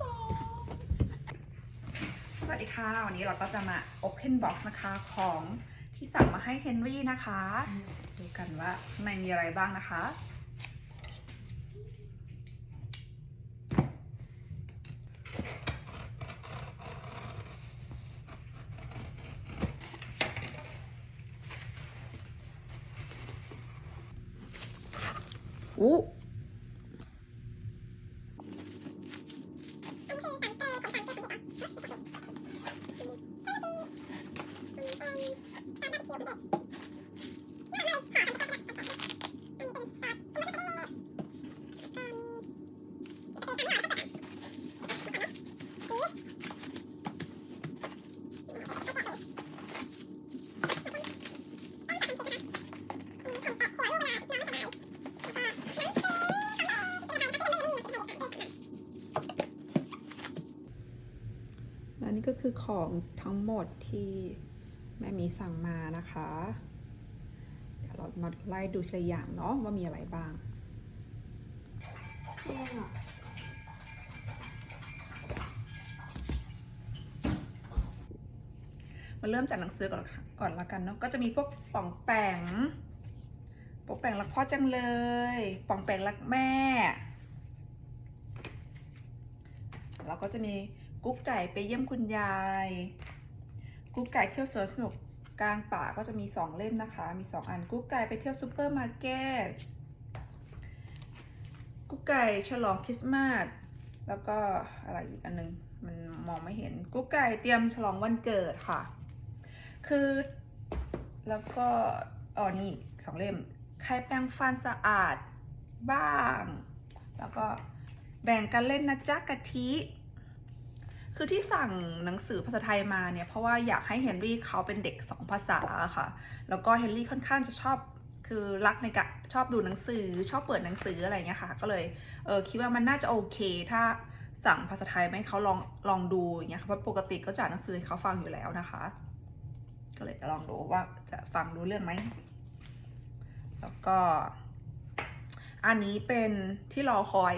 สองสวัสดีค่ะ วันนี้เราก็จะมา Open Box นะคะของที่สั่งมาให้เฮนรี่นะคะ ดูกันว่าข้างในมีอะไรบ้างนะคะ อู้และนี่ก็ คือของทั้งหมดที่แม่หมีสั่งมานะคะ เดี๋ยวเรามาไล่ดูทีละอย่างเนาะว่ามีอะไรบ้างมาเริ่มจากหนังสือก่อนก่อนละกันเนาะ ก็จะมีพวกป่องแปงป่องแปงรักพ่อจังเลย ป่องแปงรักแม่แล้วก็จะมี กุ๊กไก่ไปเยี่ยมคุณยาย กุ๊กไก่เที่ยวสวนสนุกกลางป่าก็จะมีสองเล่มนะคะ มีสองอัน กุ๊กไก่ไปเที่ยวซูเปอร์มาร์เก็ต กุ๊กไก่ฉลองคริสต์มาส แล้วก็อะไรอีกอันหนึง มันมองไม่เห็น กุ๊กไก่เตรียมฉลองวันเกิดค่ะ คือ แล้วก็อ๋อนี่สองเล่ม ใครแปรงฟันสะอาดบ้าง แล้วก็แบ่งกันเล่นนะจ๊ะกะทิ คือที่สั่งหนังสือภาษาไทยมาเนี่ยเพราะว่าอยากให้เฮนรี่เขาเป็นเด็กสองภาษาค่ะ แล้วก็เฮนรี่ค่อนข้างจะชอบคือรักในการชอบดูหนังสือชอบเปิดหนังสืออะไรเงี้ยค่ะ ก็เลยเออคิดว่ามันน่าจะโอเคถ้าสั่งภาษาไทยไหมาให้เขาลองลองดูอย่างเงี้ยค่ะเพราะปกติก็จะอ่านหนังสือให้เขาฟังอยู่แล้วนะคะ ก็เลยจะลองดูว่าจะฟังรู้เรื่องไหมแล้วก็ อันนี้เป็นที่รอคอย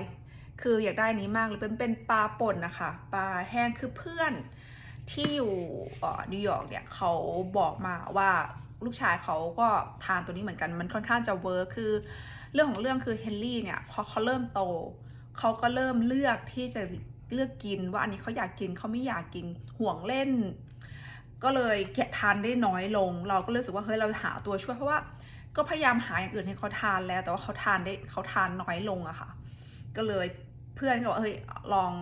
คืออยากได้นี้มากเลยเป็นเป็นปลาป่นนะคะปลาแห้งคือเพื่อนที่อยู่นิวยอร์กเนี่ยเขาบอกมาว่าลูกชายเขาก็ทานตัวนี้เหมือนกันมันค่อนข้างจะเวิร์คคือเรื่องของเรื่องคือเฮนรี่เนี่ยพอเขาเริ่มโตเขาก็เริ่มเลือกที่จะเลือกกินว่าอันนี้เขาอยากกินเขาไม่อยากกินห่วงเล่น ก็เลยแกะทานได้น้อยลง เราก็รู้สึกว่าเฮ้ยเราหาตัวช่วยเพราะว่าก็พยายามหาอย่างอื่นให้เขาทานแล้ว แต่ว่าเขาทานได้เขาทานน้อยลงอะค่ะ ก็เลย เพื่อนก็บอกเฮ้ยลอง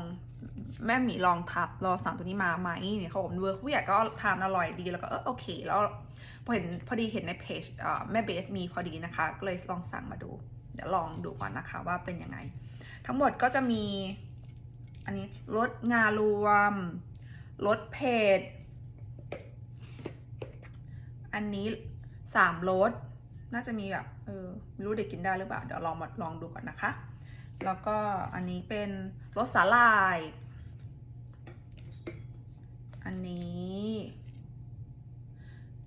แม่หมีลองทับลอสั่งตัวนี้มาไหมเนี่ยเขาบอกเวิร์กผู้ใหญ่ก็ทานอร่อยดีแล้วก็เออโอเค แล้วพอเห็นพอดีเห็นในเพจแม่เบสมีพอดีนะคะ ก็เลยลองสั่งมาดู เดี๋ยวลองดูก่อนนะคะว่าเป็นยังไง ทั้งหมดก็จะมี อันนี้รสงารวมรสเผ็ดอันนี้สามรสน่าจะมีแบบเออไม่รู้เด็กกินได้หรือเปล่า เดี๋ยวลองมาลองดูก่อนนะคะ แล้วก็อันนี้เป็นรสสาหร่าย อันนี้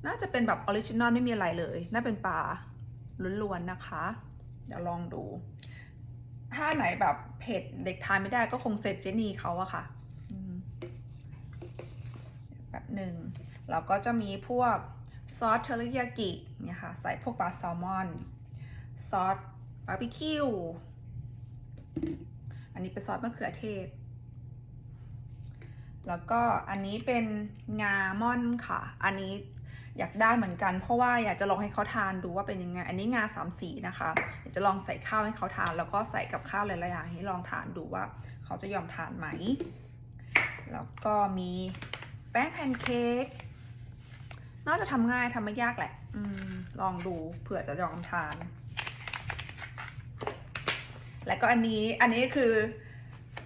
น่าจะเป็นแบบออริจินอลไม่มีอะไรเลย น่าเป็นปลาล้วนๆนะคะ เดี๋ยวลองดู ถ้าไหนแบบเผ็ดเด็กทานไม่ได้ก็คงเสร็จเจนี่เขาอะค่ะแบบหนึ่งเราก็จะมีพวกซอสเทอริยากิเนี่ยค่ะ ใส่พวกปลาแซลมอน ซอสบาร์บีคิว อันนี้เป็นซอสมะเขือเทศ แล้วก็อันนี้เป็นงาม่อนค่ะ อันนี้อยากได้เหมือนกัน เพราะว่าอยากจะลองให้เขาทานดูว่าเป็นยังไง อันนี้งาสามสีนะคะอยากจะลองใส่ข้าวให้เขาทาน แล้วก็ใส่กับข้าวหลายๆอย่างให้ลองทานดูว่า เขาจะยอมทานไหม แล้วก็มีแป้งแพนเค้กน่าจะทำง่ายทำไม่ยากแหละอลองดูเผื่อจะยอมทาน แล้วก็อันนี้อันนี้คือ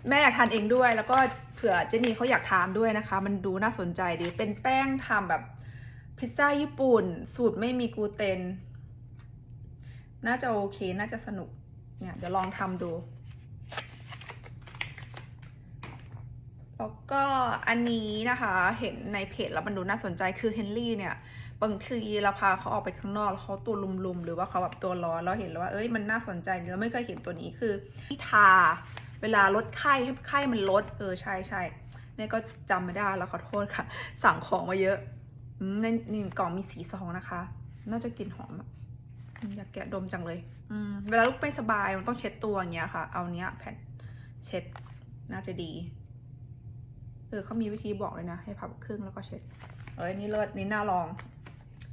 แม่อยากทานเองด้วย แล้วก็เผื่อเจนี่เขาอยากทานด้วยนะคะ มันดูน่าสนใจดีเป็นแป้งทำแบบพิซซ่าญี่ปุ่น สูตรไม่มีกลูเตน น่าจะโอเค น่าจะสนุกเนี่ยเดี๋ยวลองทำดู แล้วก็อันนี้นะคะเห็นในเพจแล้วมันดูน่าสนใจคือเฮนรี่เนี่ยบางทีเราพาเขาออกไปข้างนอกแล้วเขาตัวลุมๆ หรือว่าเขาแบบตัวร้อนเราเห็นแล้วว่าเอ้ยมันน่าสนใจเราไม่เคยเห็นตัวนี้คือที่ทาเวลาลดไข้ให้ไข้มันลดเออใช่ใช่เนี่ยก็จำไม่ได้แล้วขอโทษค่ะ สั่งของมาเยอะในนี่กล่องมีสีซองนะคะ น่าจะกลิ่นหอมอะอืมอยากแกะดมจังเลยอืมเวลาลูกไม่สบายมันต้องเช็ดตัวอย่างเงี้ยค่ะ เอาเนี้ยแผ่นเช็ดน่าจะดี ออเขามีวิธีบอกเลยนะ ให้พับครึ่งแล้วก็เช็ด เอ้ยนี่เลิศนี่น่าลอง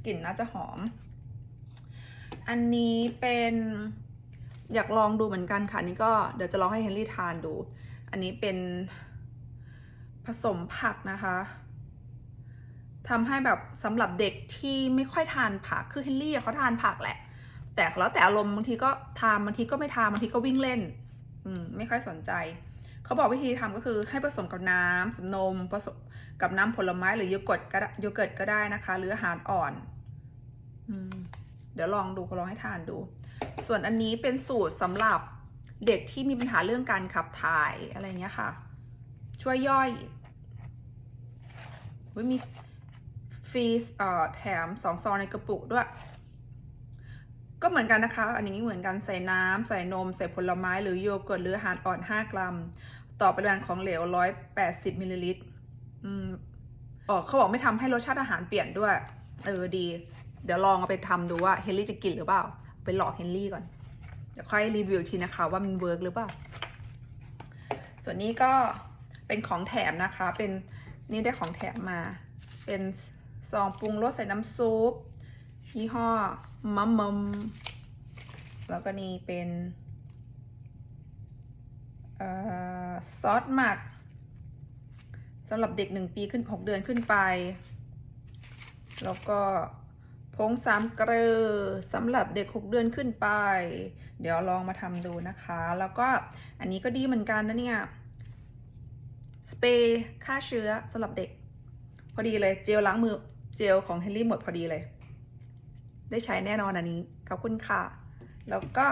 กลิ่นน่าจะหอม อันนี้เป็นอยากลองดูเหมือนกันค่ะนี่ก็เดี๋ยวจะลองให้เฮนรี่ทานดู อันนี้เป็นผสมผักนะคะทำให้แบบสำหรับเด็กที่ไม่ค่อยทานผักคือเฮนรี่เขาทานผักแหละ แต่แล้วแต่อารมณ์บางทีก็ทานบางทีก็ไม่ทานบางทีก็วิ่งเล่น อืมไม่ค่อยสนใจ เขาบอกวิธีทำก็คือให้ผสมกับน้ำสมนมผสมกับน้ำผลไม้หรือโยเกิร์ตก็ได้โยเกิร์ตก็ได้นะคะ หรืออาหารอ่อนอืมเดี๋ยวลองดูลองให้ทานดู ส่วนอันนี้เป็นสูตรสำหรับเด็กที่มีปัญหาเรื่องการขับถ่ายอะไรเงี้ยค่ะ ช่วยย่อยเว้ยมีฟรีเอ่อแถมสองซองในกระปุกด้วย ก็เหมือนกันนะคะ อันนี้เหมือนกันใส่น้ำใส่นม ใส่ผลไม้ หรือโยเกิร์ตหรืออาหารอ่อน 5 กรัม ต่อปริมาณของเหลว 180มิลลิลิตรอืมอ๋อเขาบอกไม่ทำให้รสชาติอาหารเปลี่ยนด้วย เออดี เดี๋ยวลองเอาไปทำดูว่าเฮนรี่จะกินหรือเปล่า ไปหลอกเฮนรี่ก่อน เดี๋ยวค่อยรีวิวทีนะคะว่ามันเวิร์กหรือเปล่า ส่วนนี้ก็เป็นของแถมนะคะ เป็นนี่ได้ของแถมมา เป็นซองปรุงรสใส่น้ำซุป ยี่ห้อมัมมัมแล้วก็นี่เป็นออซอสหมักสำหรับเด็กหนึ่งปีขึ้นหกเดือนขึ้นไป แล้วก็ผงสามเกลือสำหรับเด็ก6เดือนขึ้นไป เดี๋ยวลองมาทำดูนะคะ แล้วก็อันนี้ก็ดีเหมือนกันนะเนี่ยสเปรย์ฆ่าเชื้อสำหรับเด็ก พอดีเลยเจลล้างมือเจลของเฮนรี่หมดพอดีเลย ได้ใช้แน่นอนอันนี้ ขอบคุณค่ะ แล้วก็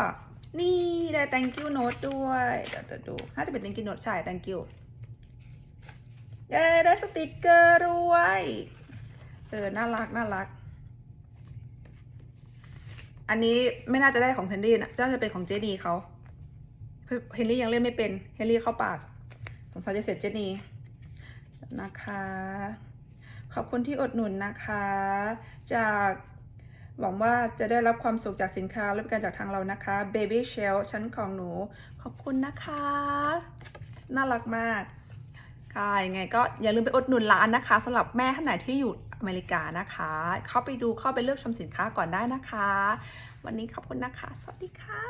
นี่ได้ thank you note ด้วย เดี๋ยวเดี๋ยวดูน่าจะเป็น thank you note ใช่ thank you เย้ได้สติกเกอร์ด้วย เออ น่ารัก น่ารัก อันนี้ไม่น่าจะได้ของเฮนรี่นะน่าจะเป็นของเจดีเขาเฮนรี่ยังเล่นไม่เป็น เฮนรี่เข้าปาก สงสัยจะเสร็จเจนีนะคะ ขอบคุณที่อดหนุนนะคะ จาก หวังว่าจะได้รับความสุขจากสินค้าและบริการจากทางเรานะคะ Baby Shell ชั้นของหนู ขอบคุณนะคะ น่ารักมาก ค่ะยังไงก็อย่าลืมไปอดหนุนร้านนะคะสำหรับแม่ท่านไหนที่อยู่อเมริกานะคะ เข้าไปดูเข้าไปเลือกชมสินค้าก่อนได้นะคะ วันนี้ขอบคุณนะคะ สวัสดีค่ะ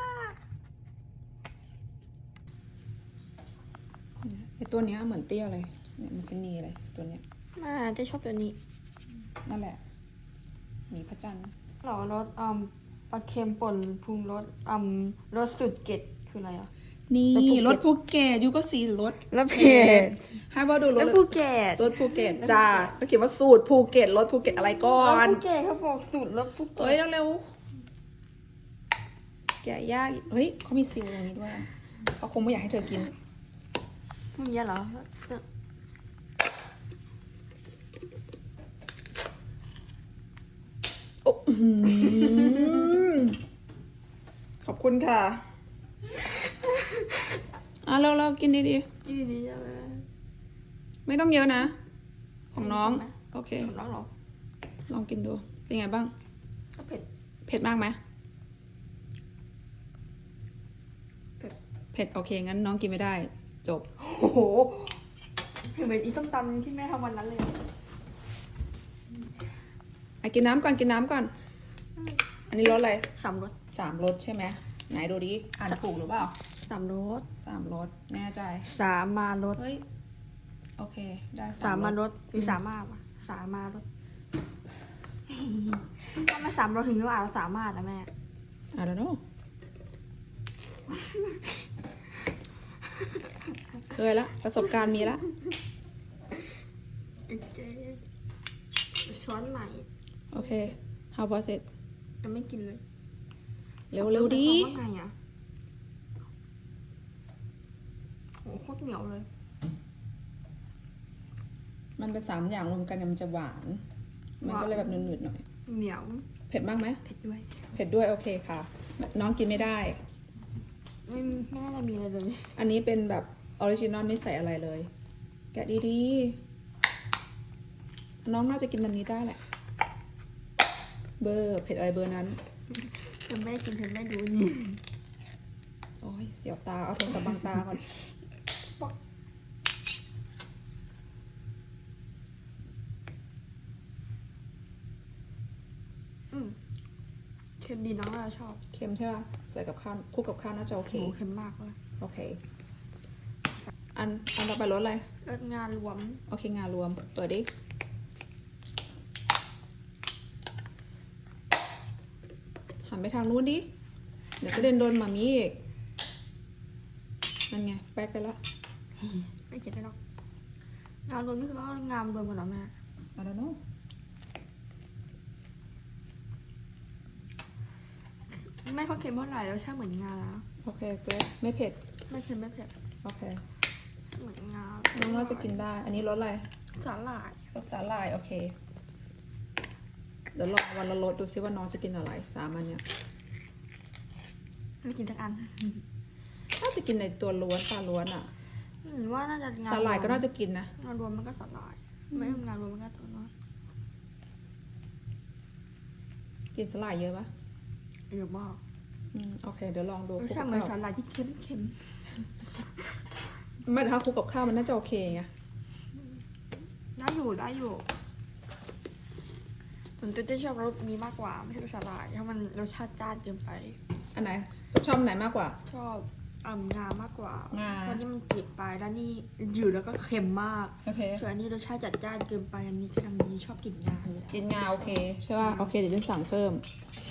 ไอตัวเนี้ยเหมือนเตี้ยเลยเนี่ยมันเป็นนีเลยตัวเนี้ยมาจะชอบตัวนี้ นั่นแหละหมีพระจันทร์ หรอรสอืมปลาเค็มป่นปรุงรสอืมรสสุดเกตคืออะไรอะ นี่รรถถภูภูเก็ตยูก็สีรถรสเผ็ดให้ว่าดูรรถสภูเก็ต รถภูเก็ตจ้าเขาเขียนว่าสูตรภูเก็ตรถภูเก็ตอะไรก่อรสนภูเก็ตเขาบอกสูตรรสภูเก็เอ้ยตเร็วๆแกะยากอีกเฮ้ยเขามีซิลตรงนี้ด้วย เขาคงไม่อยากให้เธอกิน มันเยอะเหรอ โอ้อื้อหือ ขอบคุณค่ะอะเราเรากินดีกินดีๆใช่ไหมๆ ไม่ต้องเยอะนะ ของน้อง โอเค ของน้องเหรอลองกินดู เป็นไงบ้าง ก็เผ็ด เผ็ดมากไหมเผ็ด เผ็ด โอเค งั้นน้องกินไม่ได้ จบ โอ้โหเห็นเหมือนอีส้มตำที่แม่ทำวันนั้นเลยอะกินน้ำก่อน กินน้ำก่อน อันนี้รสอะไรสามรสสามรสใช่ไหมไหนดูดิอ่านถูกหรือเปล่าสามรสสามรสแน่ใจสามมารสเฮ้ยโอเค ได้สามมารรสสหรือสามารถวะสามารถถ้าไม่สามรสถึงจะอ่านว่าสามารถนะแม่ I don't know เคยละ ประสบการณ์มีละช้อนใหม่ โอเค how was it จะไม่กินเลยเร็วเร็วๆดีว่าไงอะโหโคตรเหนียวเลย มันเป็นสามอย่างรวมกันเนี่ยมันจะหวาน มันก็เลยแบบหนืดๆหน่อย เหนียว เผ็ดมากไหมเผ็ดด้วย เผ็ดด้วยโอเคค่ะ น้องกินไม่ได้ ไม่ไม่น่าจะมีอะไรเลย อันนี้เป็นแบบออริจินอลไม่ใส่อะไรเลย แกะดีๆ น้องน่าจะกินแบบนี้ได้แหละ เบอร์เผ็ดอะไรเบอร์นั้นเธอไม่ได้กินเธอไม่ดูนี่โอ้ยเสียวตา เอาโทรศัพท์บังตาก่อนอืมเค็มดีน้องน่าจะชอบ เค็มใช่ป่ะ ใส่กับข้าวคู่กับข้าวน่าจะโอเคโหเค็มมากเลยโอเค อันอันต่อไปรสอะไรเลิศงานรวม โอเคงานรวม เปิดดิ หัน ไปทางนู้นดิ เดี๋ยวก็เดินโดนหมามีอีก นั่นไง แป๊กไปแล้ว ไม่เจ็บได้หรอกงานรวมนี่คือว่างานรวมกันเหรอแม่ I don't know ไม่ค่อยเค็มเท่าไหร่แล้วใช่เหมือนงานะโอเคเกรดไม่เผ็ด ไม่เค็มไม่เผ็ดโอเค เหมือนงาน้องว่าจะกินได้ อันนี้รสอะไร สาหร่าย รสสาหร่าย โอเค เดี๋ยวลองวันละรสดูซิว่าน้องจะกินอะไรสามอันเนี่ยไม่กินสักอันน่าจะกินในตัวล้วนปลาล้วนอะอืมว่าน่าจะงานสาหร่ายก็น่าจะกินนะงานรวมมันก็สาหร่ายไม่งานรวมมันก็ตัวน้อยกินสาหร่ายเยอะปะเยอะมากอืมโอเค เดี๋ยวลองดูรสคลุกชากัติบเหมือนข้าวสาหร่ายที่เค็มเค็มไม่ถ้าคลุกกับข้าวมันน่าจะโอเคไงได้อยู่ได้อยู่ ส่วนตัวที่ชอบรสนี้มากกว่าไม่ใช่รสสาหร่ายเพราะมันรสชาติจ้านเกินไป อันไหนชอบอันไหนมากกว่า ชอบอ่ำงามากกว่างา เพราะนี่มันจืดไปแล้วนี่ยืดแล้วก็เค็มมากโอเค ส่วนอันนี้รสชาติจัดจ้านเกินไปอันนี้กำลังดีชอบกลิ่นงาเลยแหละกินงาโอเค ใช่ป่ะ โอเค เดี๋ยวจะสั่งเพิ่มโ